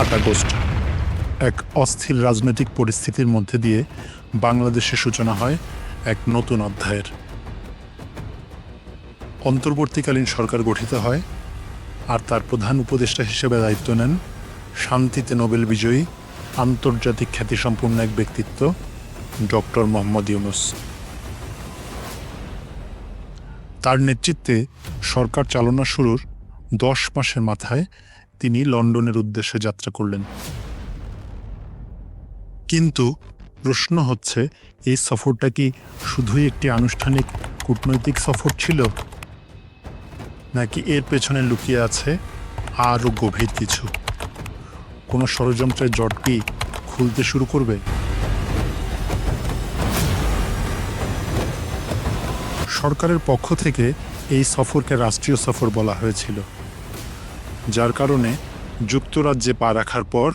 আট আগস্ট, এক অস্থির রাজনৈতিক পরিস্থিতির মধ্যে দিয়ে বাংলাদেশের সূচনা হয় এক নতুন অধ্যায়ের। অন্তর্বর্তীকালীন সরকার গঠিত হয় আর তার প্রধান উপদেষ্টা হিসেবে দায়িত্ব নেন শান্তিতে নোবেল বিজয়ী, আন্তর্জাতিক খ্যাতিসম্পন্ন এক ব্যক্তিত্ব, ডক্টর মোহাম্মদ ইউনুস। তার নেতৃত্বে সরকার চালনা শুরুর দশ মাসের মাথায় তিনি লন্ডনের উদ্দেশ্যে যাত্রা করলেন। কিন্তু প্রশ্ন হচ্ছে, এই সফরটা কি শুধুই একটি আনুষ্ঠানিক কূটনৈতিক সফর ছিল, নাকি এর পেছনে লুকিয়ে আছে আরও গভীর কিছু? কোনো ষড়যন্ত্রের জট কি খুলতে শুরু করবে? সরকারের পক্ষ থেকে এই সফরকে রাষ্ট্রীয় সফর বলা হয়েছিল। যার কারণে যুক্তরাজ্যে পা রাখার পর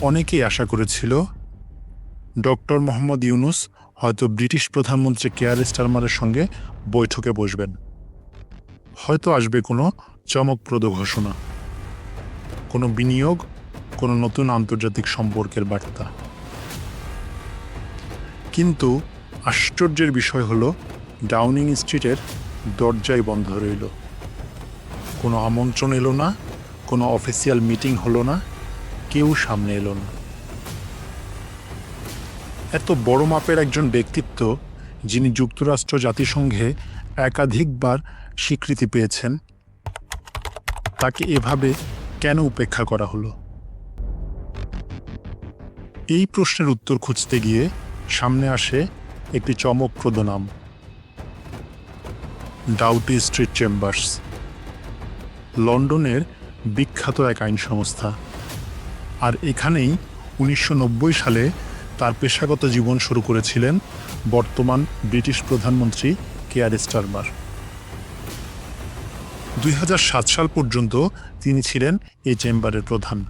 অনেকেই আশা করেছিল ডক্টর মোহাম্মদ ইউনুস হয়তো ব্রিটিশ প্রধানমন্ত্রী কেয়ার স্টারমারের সঙ্গে বৈঠকে বসবেন। হয়তো আসবে কোনো চমকপ্রদ ঘোষণা, কোনো বিনিয়োগ, কোনো নতুন আন্তর্জাতিক সম্পর্কের বার্তা। কিন্তু আশ্চর্যের বিষয় হলো, ডাউনিং স্ট্রিটের দরজাই বন্ধ রইল। কোনো আমন্ত্রণ এলো না কোনো অফিসিয়াল মিটিং হলো না, কেউ সামনে এলো না। এত বড় মাপের একজন ব্যক্তিত্ব, যিনি যুক্তরাষ্ট্র জাতিসংঘে একাধিকবার স্বীকৃতি পেয়েছেন, তাকে এভাবে কেন উপেক্ষা করা হলো? এই প্রশ্নের উত্তর খুঁজতে গিয়ে সামনে আসে একটি চমকপ্রদ নাম। Doughty street chambers. লন্ডনের বিখ্যাত এক আইন সংস্থা আর এখানেই উনিশশো নব্বই সালে তার পেশাগত জীবন শুরু করেছিলেন বর্তমান ব্রিটিশ প্রধানমন্ত্রী কেয়ার স্টারমার। দুই হাজার সাত সাল পর্যন্ত তিনি ছিলেন এই চেম্বারের প্রধান।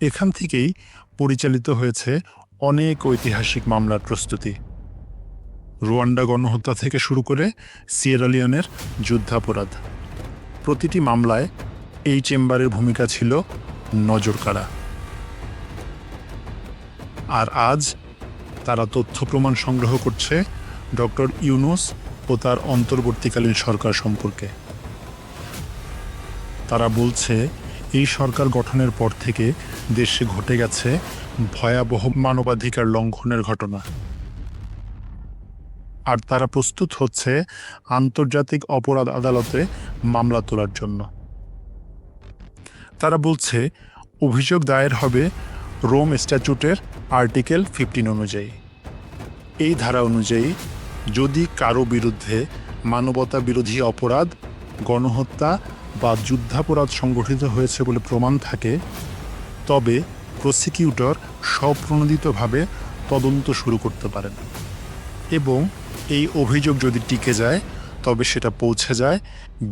এখান থেকেই পরিচালিত হয়েছে অনেক ঐতিহাসিক মামলার প্রস্তুতি। রুয়ান্ডা গণহত্যা থেকে শুরু করে সিয়েরালিয়নের যুদ্ধাপরাধ। প্রতিটি মামলায় এই চেম্বারের ভূমিকা ছিল নজর কাড়া আর আজ তারা তথ্য প্রমাণ সংগ্রহ করছে ডক্টর ইউনুস ও তার অন্তর্বর্তীকালীন সরকার সম্পর্কে। তারা বলছে, এই সরকার গঠনের পর থেকে দেশে ঘটে গেছে ভয়াবহ মানবাধিকার লঙ্ঘনের ঘটনা। আর তারা প্রস্তুত হচ্ছে আন্তর্জাতিক অপরাধ আদালতে মামলা তোলার জন্য। তারা বলছে, অভিযোগ দায়ের হবে রোম স্ট্যাচুটের আর্টিকেল ফিফটিন অনুযায়ী। এই ধারা অনুযায়ী, যদি কারও বিরুদ্ধে মানবতা বিরোধী অপরাধ, গণহত্যা বা যুদ্ধাপরাধ সংগঠিত হয়েছে বলে প্রমাণ থাকে, তবে প্রসিকিউটর স্বপ্রণোদিতভাবে তদন্ত শুরু করতে পারেন। এবং এই অভিযোগ যদি টিকে যায় তবে সেটা পৌঁছে যায়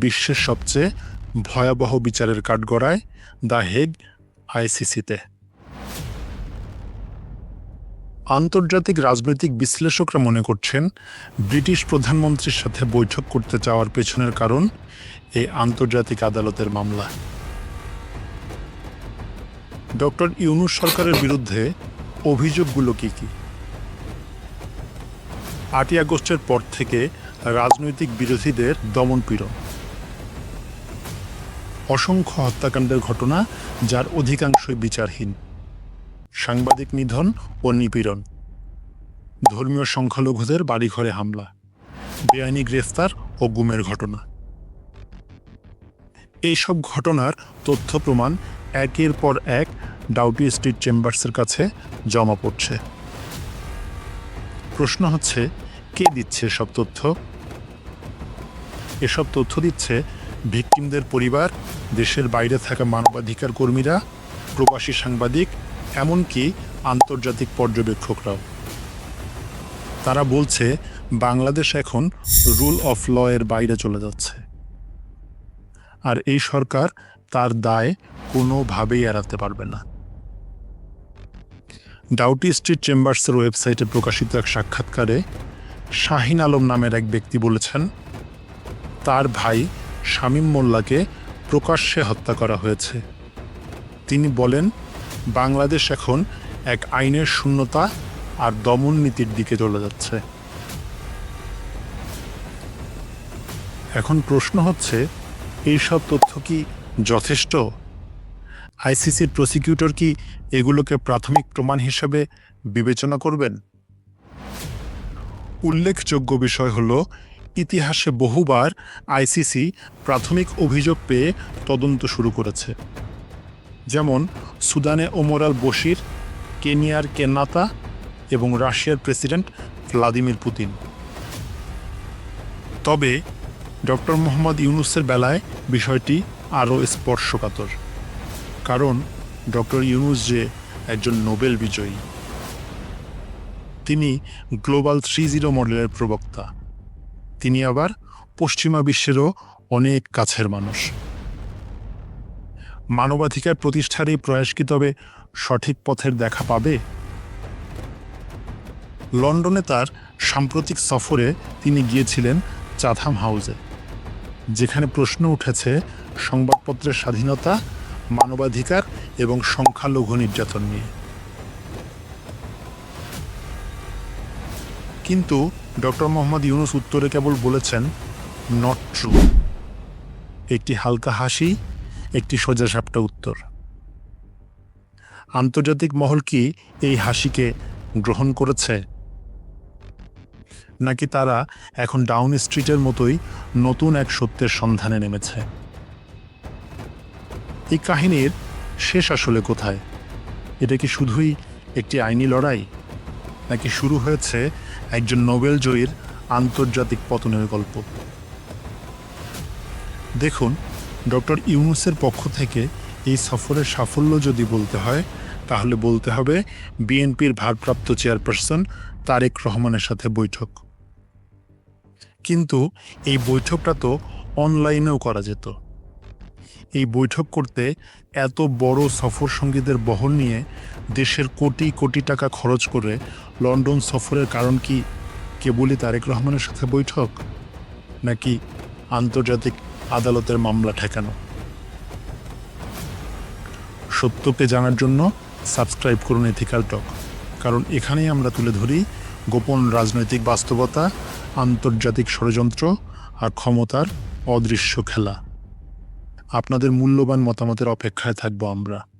বিশ্বের সবচেয়ে ভয়াবহ বিচারের কাঠগড়ায়, দ্য হেগ, আইসিসিতে। আন্তর্জাতিক রাজনৈতিক বিশ্লেষকরা মনে করছেন, ব্রিটিশ প্রধানমন্ত্রীর সাথে বৈঠক করতে চাওয়ার পেছনের কারণ এই আন্তর্জাতিক আদালতের মামলা। ডক্টর ইউনুস সরকারের বিরুদ্ধে অভিযোগগুলো কি কি? আটই আগস্টের পর থেকে রাজনৈতিক বিরোধীদের দমনপীড়ন। অসংখ্য হত্যাকাণ্ডের ঘটনা যার অধিকাংশই বিচারহীন। সাংবাদিক নিধন ও নিপীড়ন। ধর্মীয় সংখ্যালঘুদের বাড়িঘরে হামলা, বেআইনি গ্রেফতার ও গুমের ঘটনা। এইসব ঘটনার তথ্য প্রমাণ একের পর এক ডাউটি স্ট্রিট চেম্বার্সের কাছে জমা পড়ছে। প্রশ্ন হচ্ছে, কে দিচ্ছে সব তথ্য? এসব তথ্য দিচ্ছে ভিকটিমদের পরিবার, দেশের বাইরে থাকা মানবাধিকার কর্মীরা, প্রবাসী সাংবাদিক, এমনকি আন্তর্জাতিক পর্যবেক্ষকরাও। তারা বলছে, বাংলাদেশ এখন রুল অফ ল এর বাইরে চলে যাচ্ছে। আর এই সরকার তার দায় কোনোভাবেই এড়াতে পারবে না। ডাউটি স্ট্রিট চেম্বার্সের ওয়েবসাইটে প্রকাশিত এক সাক্ষাৎকারে শাহিন আলম নামের এক ব্যক্তি বলেছেন তার ভাই শামীম মোল্লাকে প্রকাশ্যে হত্যা করা হয়েছে। তিনি বলেন, বাংলাদেশ এখন এক আইনের শূন্যতা আর দমন নীতির দিকে চলে যাচ্ছে। এখন প্রশ্ন হচ্ছে, এইসব তথ্য কি যথেষ্ট? আইসিসির প্রসিকিউটর কি এগুলোকে প্রাথমিক প্রমাণ হিসেবে বিবেচনা করবেন? উল্লেখযোগ্য বিষয় হল ইতিহাসে বহুবার আইসিসি প্রাথমিক অভিযোগ পেয়ে তদন্ত শুরু করেছে। যেমন সুদানে ওমর আল বশির, কেনিয়ার কেনাতা এবং রাশিয়ার প্রেসিডেন্ট ভ্লাদিমির পুতিন। তবে ডক্টর মোহাম্মদ ইউনুসের বেলায় বিষয়টি আরও স্পর্শকাতর, কারণ ডক্টর ইউনুস যে একজন নোবেল বিজয়ী, তিনি গ্লোবাল থ্রি জিরো মডেলের প্রবক্তা। তিনি আবার পশ্চিমা বিশ্বেরও অনেক কাছের মানুষ। মানবাধিকার প্রতিষ্ঠার এই প্রয়াস কি তবে সঠিক পথের দেখা পাবে? লন্ডনে তার সাম্প্রতিক সফরে তিনি গিয়েছিলেন চাথাম হাউসে, যেখানে প্রশ্ন উঠেছে সংবাদপত্রের স্বাধীনতা, মানবাধিকার এবং সংখ্যালঘু নির্যাতন নিয়ে। কিন্তু ডক্টর মোহাম্মদ ইউনুস উত্তরে কেবল বলেছেন নট ট্রু একটি হালকা হাসি, একটি সোজাসাপটা উত্তর। আন্তর্জাতিক মহল কি এই হাসিকে গ্রহণ করেছে? নাকি তারা এখন ডাউন স্ট্রিটের মতোই নতুন এক সত্যের সন্ধানে নেমেছে? এই কাহিনীর শেষ আসলে কোথায়? এটা কি শুধুই একটি আইনি লড়াই? নাকি শুরু হয়েছে একজন নোবেল জয়ীর আন্তর্জাতিক পতনের গল্প। দেখুন, ডক্টর ইউনুসের পক্ষ থেকে এই সফরের সাফল্য যদি বলতে হয়, তাহলে বলতে হবে বিএনপির ভারপ্রাপ্ত চেয়ারপারসন তারেক রহমানের সাথে বৈঠক। কিন্তু এই বৈঠকটা তো অনলাইনেও করা যেত। এই বৈঠক করতে এত বড় সফর সঙ্গীদের বহন নিয়ে দেশের কোটি কোটি টাকা খরচ করে লন্ডন সফরের কারণ কি কেবলই তারেক রহমানের সাথে বৈঠক? নাকি আন্তর্জাতিক আদালতের মামলা ঠেকানো? সত্যকে জানার জন্য সাবস্ক্রাইব করুন এথিক্যাল টক, কারণ এখানেই আমরা তুলে ধরি গোপন রাজনৈতিক বাস্তবতা, আন্তর্জাতিক ষড়যন্ত্র আর ক্ষমতার অদৃশ্য খেলা। আপনাদের মূল্যবান মতামতের অপেক্ষায় থাকব আমরা।